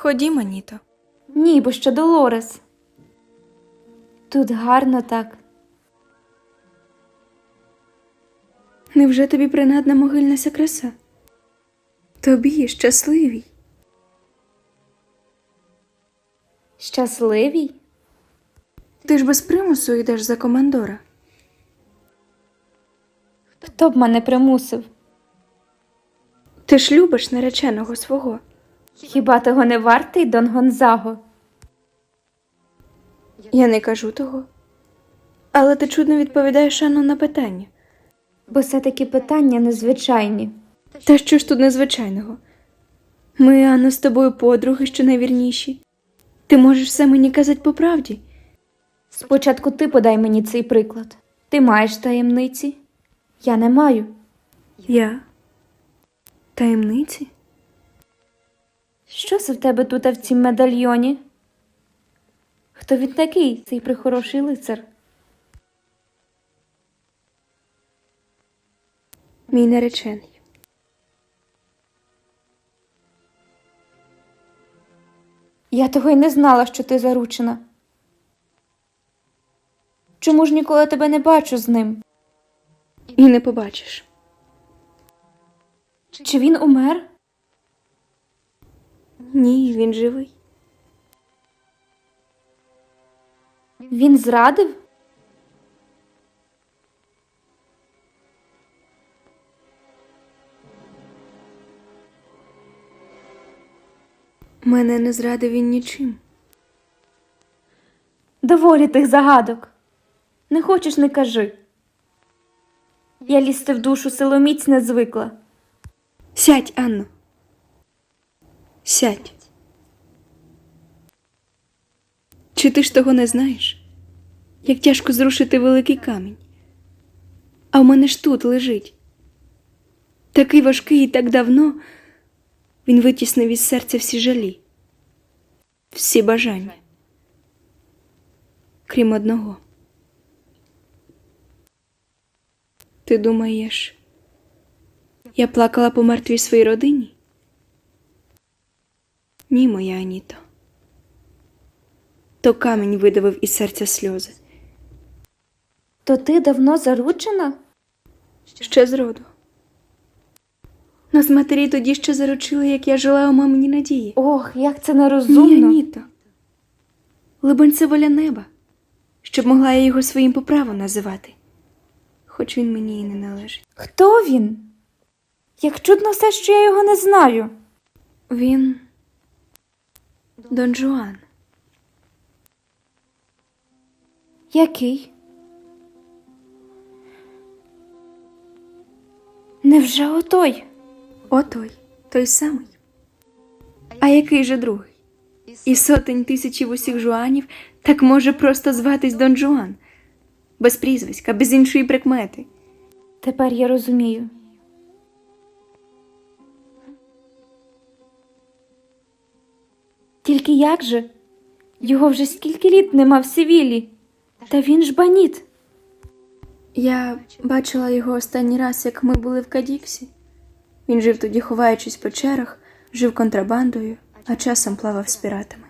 Ходімо, Ніто. Ні, бо ще Долорес. Тут гарно так. Невже тобі принадна могильна краса? Тобі щасливій. Щасливій? Ти ж без примусу йдеш за командора. Хто б мене примусив? Ти ж любиш нареченого свого. Хіба того не вартий Дон Гонзаго? Я не кажу того. Але ти чудно відповідаєш Анну на питання. Бо все таки питання незвичайні. Та що ж тут незвичайного? Ми, Анна, з тобою подруги, що найвірніші. Ти можеш все мені казати по правді. Спочатку ти подай мені цей приклад. Ти маєш таємниці? Я не маю. Я. Таємниці? Що це в тебе тут в цім медальйоні? Хто він такий, цей прихороший лицар? Мій наречений. Я того й не знала, що ти заручена. Чому ж ніколи тебе не бачу з ним? І не побачиш. Чи він умер? Ні, він живий. Він зрадив? Мене не зрадив він нічим. Доволі тих загадок. Не хочеш, не кажи. Я лізти в душу силоміць не звикла. Сядь, Анно. Сядь. Чи ти ж того не знаєш? Як тяжко зрушити великий камінь. А в мене ж тут лежить. Такий важкий і так давно він витіснив із серця всі жалі, всі бажання, крім одного. Ти думаєш, я плакала по мертвій своїй родині? Ні, моя Аніто. То камінь видавив із серця сльози. То ти давно заручена? Ще зроду. Нас матері тоді ще заручили, як я жила у мамині надії. Ох, як це Ні, нерозумно. Аніто. Либонь, це воля неба, щоб могла я його своїм по праву називати, хоч він мені і не належить. Хто він? Як чудно все, що я його не знаю. Він Дон Жуан. Який? Невже отой? Отой, той самий. А який же другий? І сотень тисячів усіх жуанів так може просто зватись Дон Жуан, без прізвиська, без іншої прикмети. Тепер я розумію. Тільки як же? Його вже скільки літ нема в Севілі. Та він ж баніт. Я бачила його останній раз, як ми були в Кадіксі. Він жив тоді, ховаючись в печерах, жив контрабандою, а часом плавав з піратами.